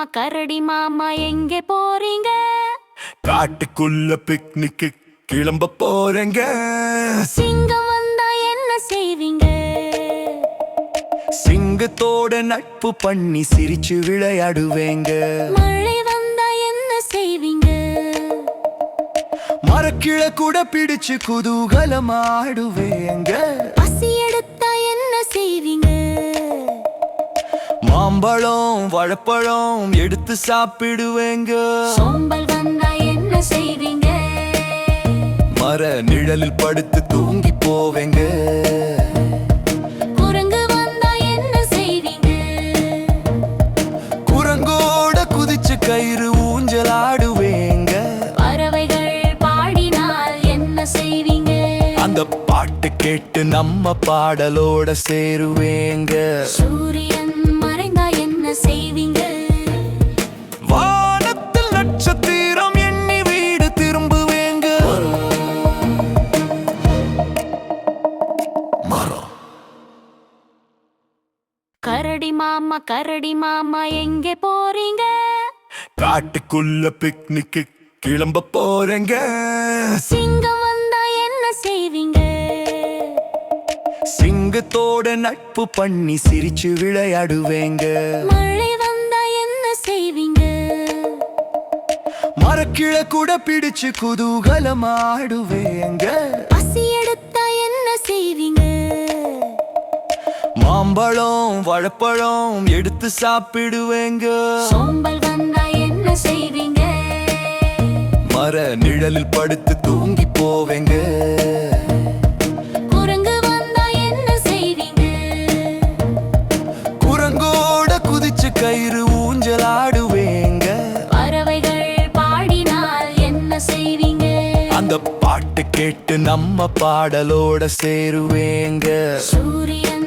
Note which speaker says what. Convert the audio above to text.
Speaker 1: மாமா கரடி மாமா எங்கே போறீங்க?
Speaker 2: காட்டுக்குள்ள பிக்னிக்கு கிளம்ப போறேங்க.
Speaker 1: சிங்கம் வந்தா என்ன செய்வீங்க?
Speaker 2: சிங்கத்தோட நட்பு பண்ணி சிரிச்சு விளையாடுவேங்க.
Speaker 1: மழை வந்தா என்ன செய்வீங்க?
Speaker 2: மரக்கிள கூட பிடிச்சு குதூகலமாடுவேங்க.
Speaker 1: பசி எடுத்தா என்ன செய்வீங்க?
Speaker 2: மாம்பழம் வாழைப்பழம் எடுத்து சாப்பிடுவேங்க.
Speaker 1: சோம்பல் வந்தா என்ன செய்வீங்க?
Speaker 2: மர நிழலில் படுத்து தூங்கி போவேங்க.
Speaker 1: குரங்கு வந்தா என்ன செய்வீங்க?
Speaker 2: குரங்கோட குதிச்சு கயிறு ஊஞ்சலாடுவேங்க.
Speaker 1: பறவைகள் பாடினால் என்ன செய்வீங்க?
Speaker 2: அந்த பாட்டு கேட்டு நம்ம பாடலோட சேருவேங்க.
Speaker 1: சூரியன் கரடி மாமா கரடி மாமா எங்கே போறீங்க?
Speaker 2: காட்டுக்குள்ள பிக்னிக்கு கிளம்ப போறேங்க.
Speaker 1: சிங்கம் வந்தா என்ன செய்வீங்க?
Speaker 2: சிங்கத்தோட நட்பு பண்ணி சிரிச்சு விளையாடுவேங்க.
Speaker 1: மழை வந்தா என்ன செய்வீங்க?
Speaker 2: மரக்கிள கூட பிடிச்சு குதூகலமாடுவேங்க. மாம்பழம் வாழைப்பழம் எடுத்து சாப்பிடுவேங்க.
Speaker 1: சோம்பல் வந்தா என்ன செய்வீங்க?
Speaker 2: மர நிழலில் படுத்து தூங்கி போவேங்க.
Speaker 1: குரங்கு வந்தா என்ன செய்வீங்க?
Speaker 2: குரங்கோட குதிச்சு கயிறு ஊஞ்சலாடுவேங்க.
Speaker 1: பறவைகள் பாடினால் என்ன செய்வீங்க?
Speaker 2: அந்த பாட்டு கேட்டு நம்ம பாடலோட சேருவேங்க.
Speaker 1: சூரியன்